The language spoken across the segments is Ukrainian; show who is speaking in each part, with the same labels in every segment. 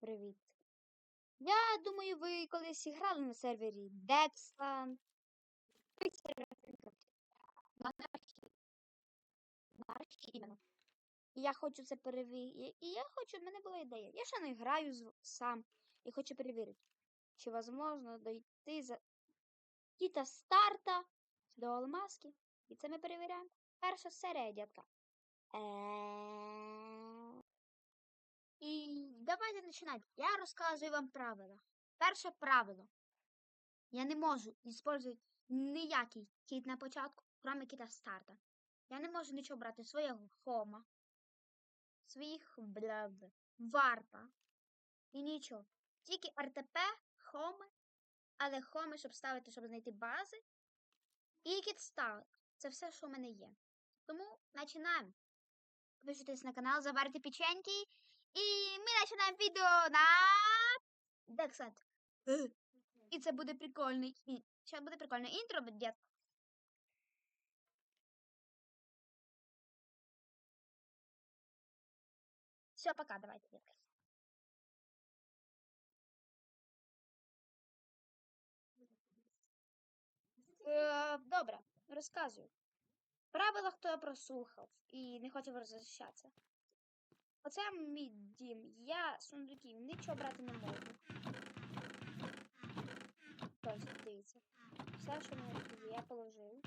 Speaker 1: Привіт. Я думаю, ви колись грали на сервері Дексland. І я хочу це перевірити. І я хочу, в мене була ідея. Я ще не граю сам і хочу перевірити, чи можливо дойти за Кіта старта до Алмазки. І це ми перевіряємо. Перша серія, дядька. Е, І давайте починати. Я розказую вам правила. Перше правило. Я не можу використовувати ніякий кіт на початку, крім кіта старта. Я не можу нічого брати свого хома, своїх бля, варпа і нічого. Тільки РТП, хоми, але хоми, щоб ставити, щоб знайти бази. І кіт старт. Це все, що в мене є. Тому починаємо. Підписуйтесь на канал, заварите печеньки. І ми починаємо відео на Дексент. І це буде прикольний. Зараз буде прикольне інтро, дід. Все, пока, давайте, дітки. Е, добре, розказую. Правила, хто я прослухав і не хоче возвращатися. Оце мій дім. Я сундуків нічого брати не можу. Ось, дивіться. Все, що необхідно, я положив.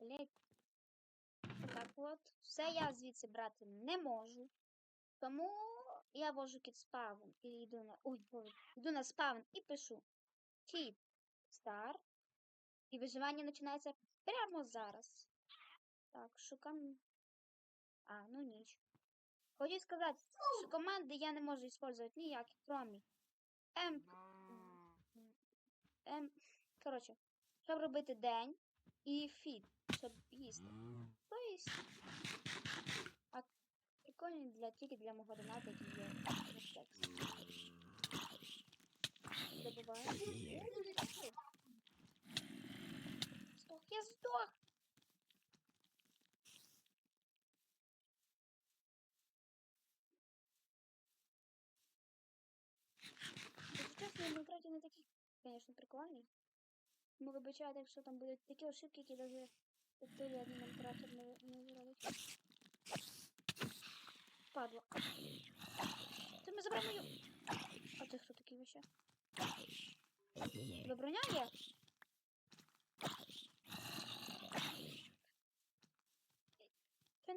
Speaker 1: Блять. Так от. Все я звідси брати не можу. Тому я вожу кіт спавн і йду на. Ой, йду на спавн і пишу. Кіт стар. І виживання починається прямо зараз. Так, шукам. А, ну ніч. Хочу сказати, що команди я не можу використовувати ніякі, кромі. М. М. Коротше, щоб робити день і фіт, щоб їсти. Тобто, а прикольний для тільки для мого доната, який є. Добуваю. Я здох! Якщо чесно, в Майнкрафті не такий, звісно, прикольний. Ну, вибачайте, якщо там будуть такі ошибки, які навіть той адміністратор не, не зробить. Падла. Ти ми забрав мою. А ти хто такий вообще? Тебе броня є?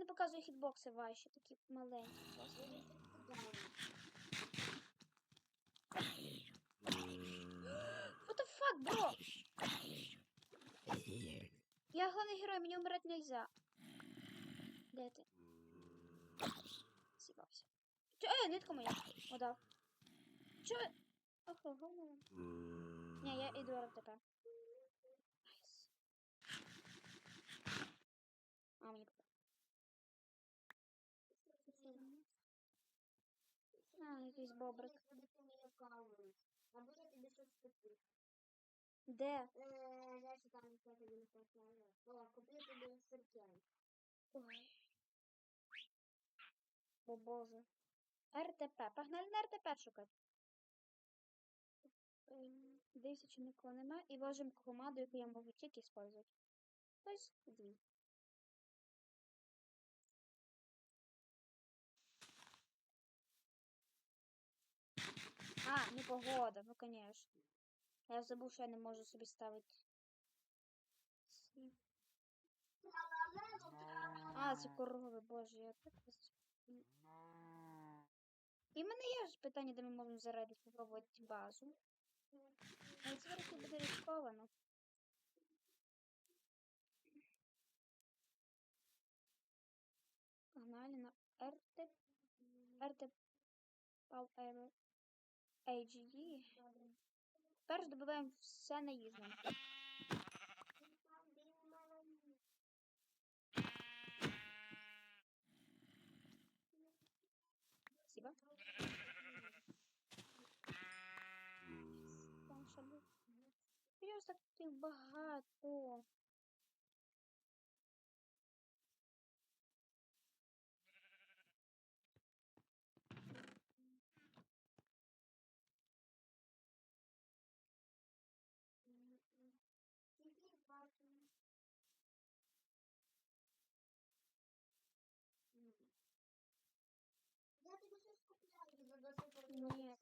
Speaker 1: Не показую хітбокси ваші, такі маленькі. What the fuck, бро? Я главный герой, мне умирать нельзя. Де ти? Сібався. Е, нитка моя. Удав. Чо? Охо. Не, я иду РТП. Найс. А, мені попав. А, якийсь бобрик.
Speaker 2: А буде тобі щось купити.
Speaker 1: Де?
Speaker 2: Е, я ще там це тобі не поставила. О,
Speaker 1: боже. РТП. Погнали на РТП шукати. Ем, Дивіться, чи нікого нема. І вложимо команду, яку я можу тільки использовать. Тобто дві. А, непогода, ну конечно. Я забув, що я не можу собі ставити. А, це корови, боже, я так. І в мене є ж питання, де ми можемо заради спробувати базу. Але це трохи буде ризиковано. Погнали на RT. RT Power AGD. Перш добиваємо все наїздом. Спасибо. Серйозно, так багато.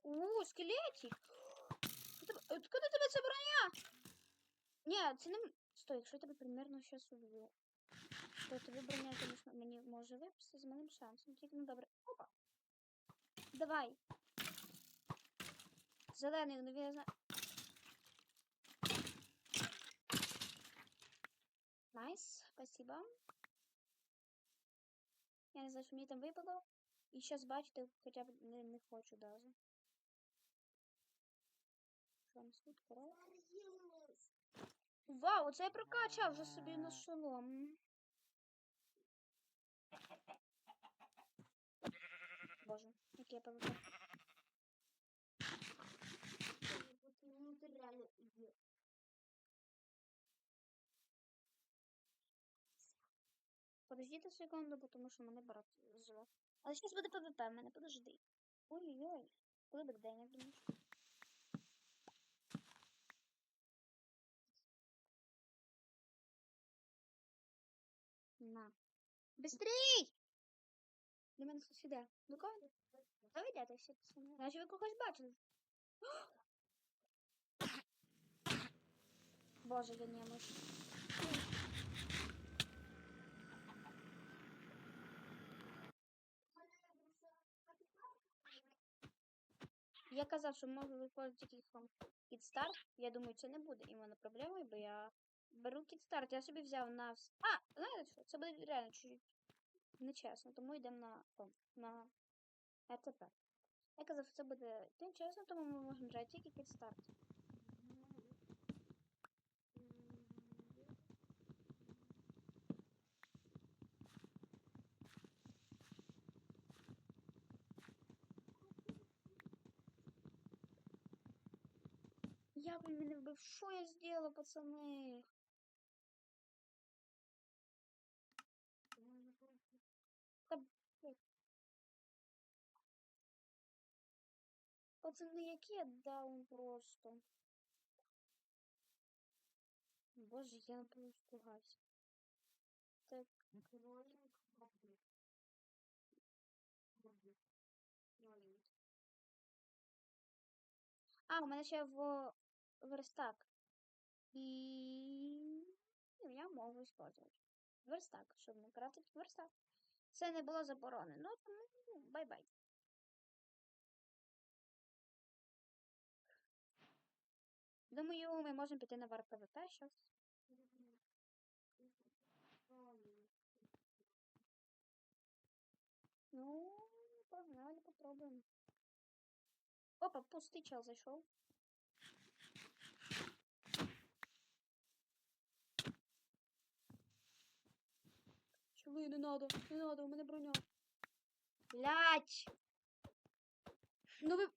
Speaker 1: У, скелетик. Откуда откуда тебе ця броня? Ні, це не... м- Стой, якщо я тебе примерно щас уб'ю. То тобі броня, звісно, мені може випасти з малим шансом. Тільки ну добре. Опа. Давай. Зелений, ну він знає. Найс, спасибо. Я не знаю, що мені там випало. І зараз бачите, хоча б не, не хочу даже. Тут корова? Вау, оце я прокачав вже собі на шолом. Боже, який я пам'ятаю. Подождіть секунду, тому що мене брат зве. Але зараз буде ПВП, мене подожди. Ой-ой-ой. Коли буде день, як думаєш? Быстрей! До мене хтось іде. До кого? Ви йдете всі пацани. Наче ви когось бачили. Боже, я не можу. Я казав, що можу виходити тільки вам кідстарт. Я думаю, це не буде іменно проблемою, бо я беру кідстарт. Я собі взяв на вс- А, знаєте що? Це буде реально чуть нечесно, тому йдемо на ком- на РТП. Я казав, що це буде нечесно, тому ми можемо грати тільки кідстарт. Як він мене вбив? Що я зробила, пацани? Пацани, який я даун просто. Боже, я просто гась. Так, а, у мене ще в верстак. І я можу використовувати. Верстак, щоб не крафтити верстак. Це не було заборонено, тому ну, бай-бай. Думаю, ми можемо піти на вар ПВП щас. Ну, погнали, попробуем. Опа, пустый чел зайшов. Чоли, не надо, не надо, у мене броня. Блять! Ну ви...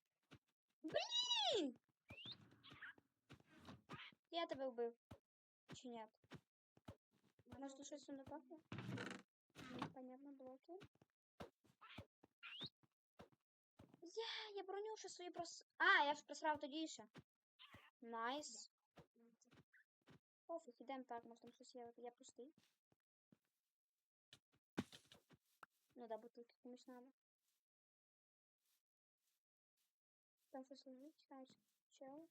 Speaker 1: Блін! Я тебе вбив. Чи нет? Може, тут щось не пахне? Непонятно, блоки. Я, я броню ще свої прос... А, я ж просрав тоді ще. Найс. Пофіг, ідем так, може там щось є. Я пустий. Ну да, бутилки комусь надо. Там щось лежить, знаєш, чел.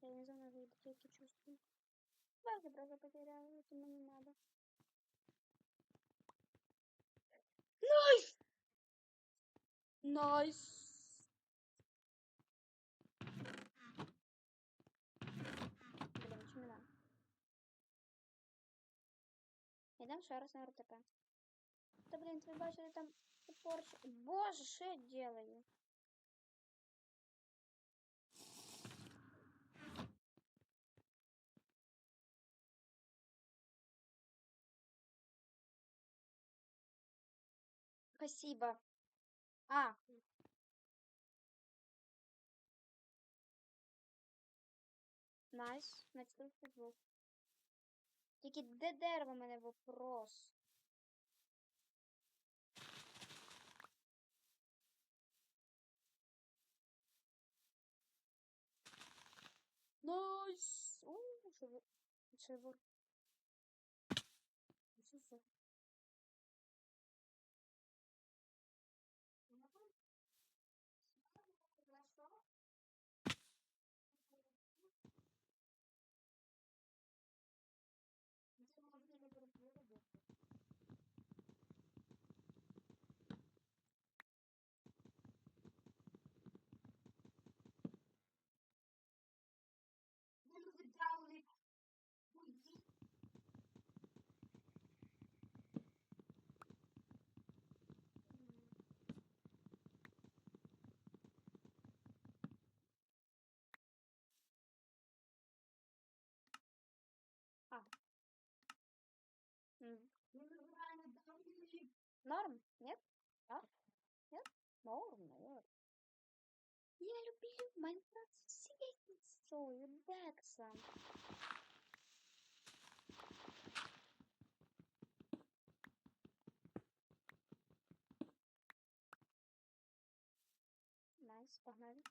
Speaker 1: Я не знаю, вийде, тільки чувствую. Бази просто потеряла, это мне не надо. Найс! Найс! Чи не надо? Йдемо ще на РТП. Та блін, ви бачили там порч. Боже, що я делаю? Спасибо. А. Найс, на футбол. Тільки де дерево мене вопрос? Найс! У, що ви... Що ви... Що це? Норм? Нет? А? Нет? Норм, норм. Я люблю Майнкрафт всей душою, Дексом. Найс, погнали.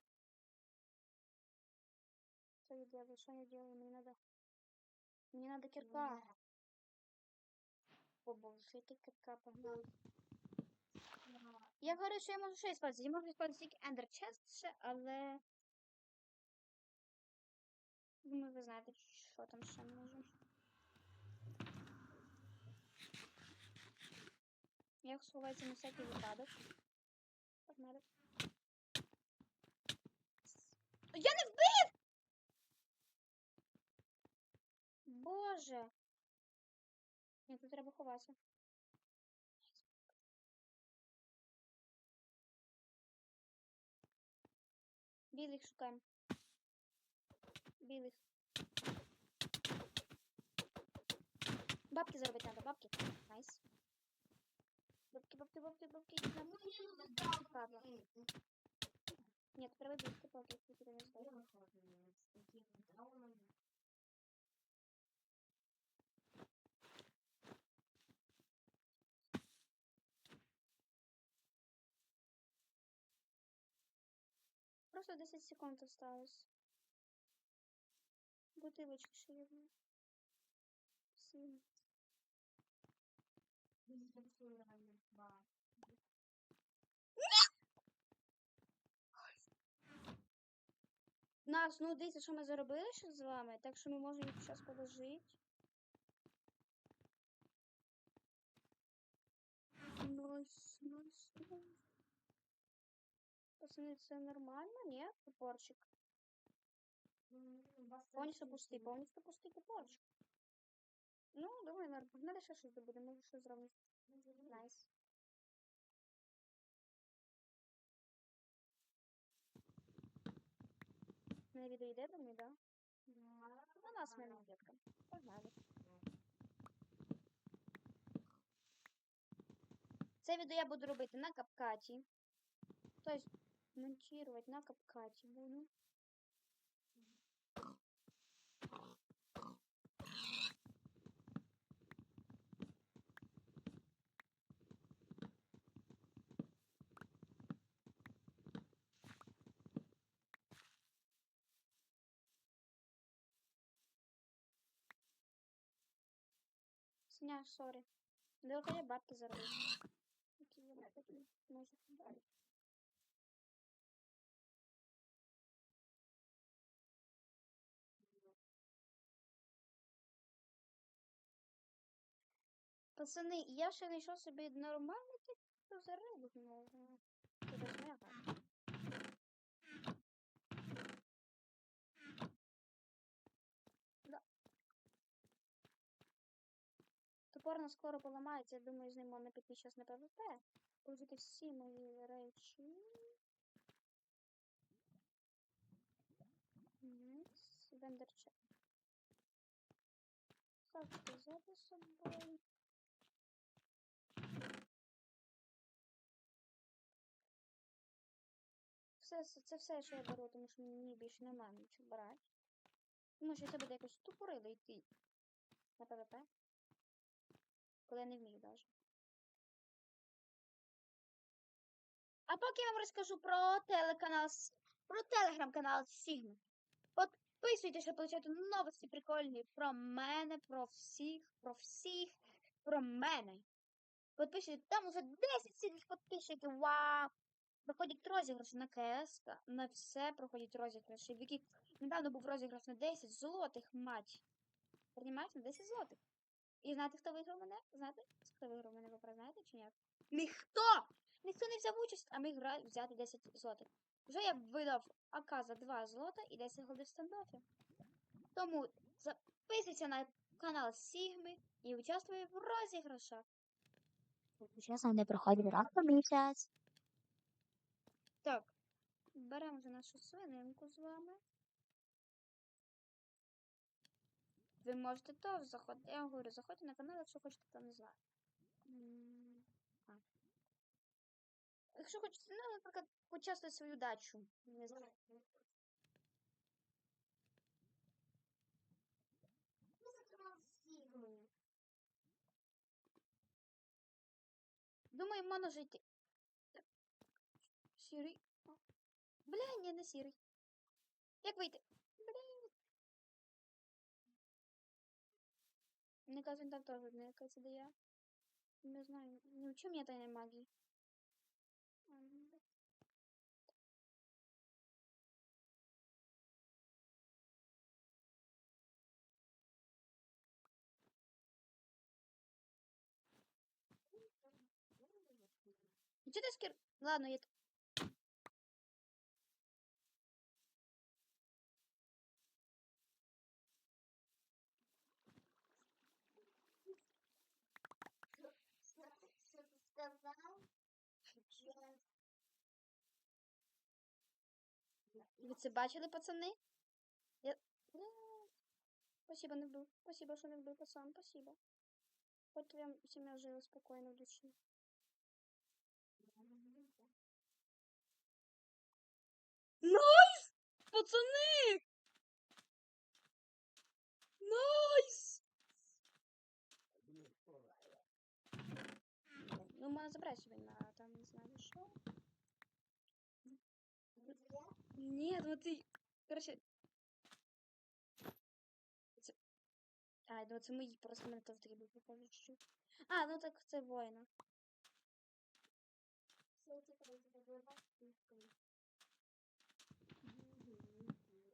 Speaker 1: Что я делаю? Что я делаю? Мне надо... Мне надо кирка. О боже, який кирка погнали. Я говорю, що я можу ще использовать. Я можу использовать тільки Ender Chest ще, але... Думаю, ви знаєте, що там ще можу. Я сховаюся на всякий випадок. Я не вбив! Боже! Ні, тут треба ховатися. Білих шукаємо. Білих. Бабки заробити треба, бабки. Найс. Бабки, бабки, бабки, бабки. Ладно. Ні, треба бігти, поки ти тебе Просто 10 секунд осталось. Бутылочки шире. Сильно. Нас, ну дивіться, що ми заробили ще з вами, так що ми можемо їх зараз положити. Найс, найс, найс. Пацани, це нормально, ні? Топорчик. Повністю пустий, повністю пустий топорчик. Ну, думаю, норм. Надо ще щось добути, може щось зробимо. Найс. На відео йде, думаю, да? У нас мене дітка. Погнали. Це відео я буду робити на капкаті. Тобто монтувати на капкаті буду. Сня, сорі. Да я бабки заробив. Які я бабки можу подати. Пацани, я ще знайшов собі нормальний без моя карта. Да. Топор на скоро поламається, я думаю, з ним можна піти зараз на ПВП. Положити всі мої речі. Вендерчек. Савчики взяти з собою. Все, це, все, що я беру, тому що мені більше немає нічого брати. Тому що це буде якось тупорило йти на ПВП. Коли я не вмію навіть. А поки я вам розкажу про телеканал, про телеграм-канал Сігма. Підписуйтесь, щоб отримати новості прикольні про мене, про всіх, про всіх, про мене. Підписуйтесь, там уже 10 сильних підписчиків, вау! Проходять розіграші на КС, на все проходять розіграші, в яких недавно був розіграш на 10 злотих, мать. Приймаєш на 10 злотих. І знаєте, хто виграв мене? Знаєте, хто виграв мене, ви знаєте чи ні? Ніхто! Ніхто не взяв участь, а гра... взяти 10 злотих. Вже я видав АК за 2 злота і 10 голдів в стендофі. Тому записуйся на канал Сігми і участвуй в розіграшах.
Speaker 2: Чесно, не проходить раз по місяць.
Speaker 1: Так, беремо вже нашу свининку з вами. ви можете теж заходити. Я вам говорю, заходьте на канал, якщо хочете, там не знаю. Якщо хочете, ну, наприклад, почастити свою дачу. Не знаю. Думаю, можна жити. Сірий. О. Бля, ні, не сірий. Як вийти? Блін. Кажуть, він там теж не якась де я. Не знаю. Не вчу мене тайной магії. А, ну. Ну, Чи? Ладно, я... Ви це бачили, пацани? Я... Спасибо, не вбив. Спасибо, що не вбив, пацан. Спасибо. Хоть твоя сім'я жила спокійно в душі. Пацани! Найс! Ну, можна забрати собі на там, не знаю, що. Нет, вот ты... Короче... Це... А, ну це мої, просто мене такі були похожі чуть-чуть. А, ну так це воїна.
Speaker 2: Що ти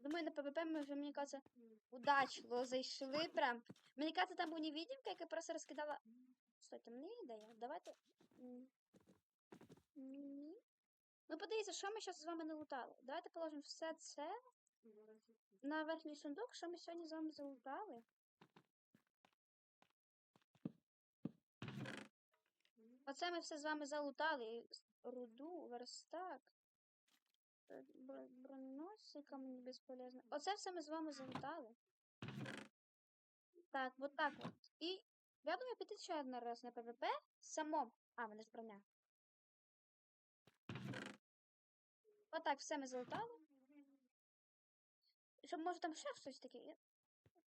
Speaker 2: розробив?
Speaker 1: Думаю, на ПВП ми вже, мені кажется, удачливо зайшли прям. Мені кажется, там був невидимка, яка просто розкидала... Стой, там не ідея. Давайте... Ні. Ну, подивіться, що ми зараз з вами налутали. Давайте положимо все це на верхній сундук, що ми сьогодні з вами залутали. Оце ми все з вами залутали. Руду, верстак, е, бро- безполезно. Оце все ми з вами залутали. Так, от так от. І я думаю піти ще один раз на ПВП самому. А, мене ж броня. Отак, все ми залутали. Щоб може там ще щось таке.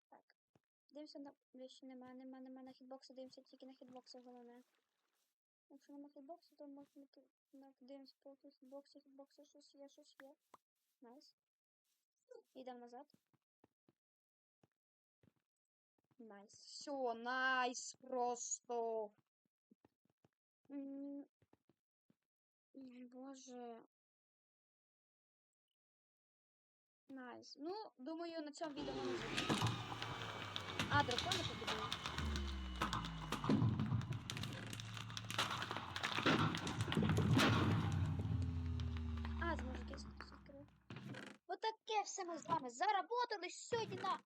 Speaker 1: Так. Дивимося на. Більше нема, нема, нема на хітбокси, дивимося тільки на хітбокси головне. Якщо нема хітбоксу, то можна на- дивимося по хітбоксі, хітбоксі, щось є, щось є. Найс. Йдемо назад. Найс. Все, найс просто. Боже. Найс. Ну, думаю, на цьому відео ми. А, дракони побудуємо. Все ми з вами заработали сьогодні на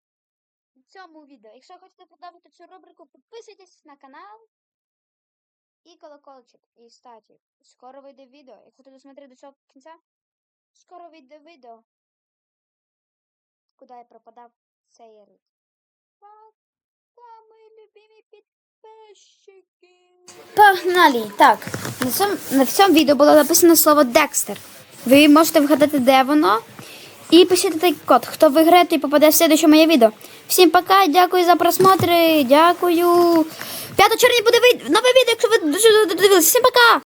Speaker 1: цьому відео. Якщо хочете продовжити цю рубрику, підписуйтесь на канал і колокольчик. І кстати, скоро вийде відео. Якщо ти досмотрив до цього кінця, скоро вийде відео, куди я пропадав цей рік.
Speaker 3: Погнали! Так, на цьому, на цьому відео було написано слово Декстер. Ви можете вгадати, де воно. І пишіть той код. Хто виграє, той попаде в следующее моє відео. Всім пока, дякую за просмотри, дякую. 5 червня буде нове відео, якщо ви додивилися. Всім пока!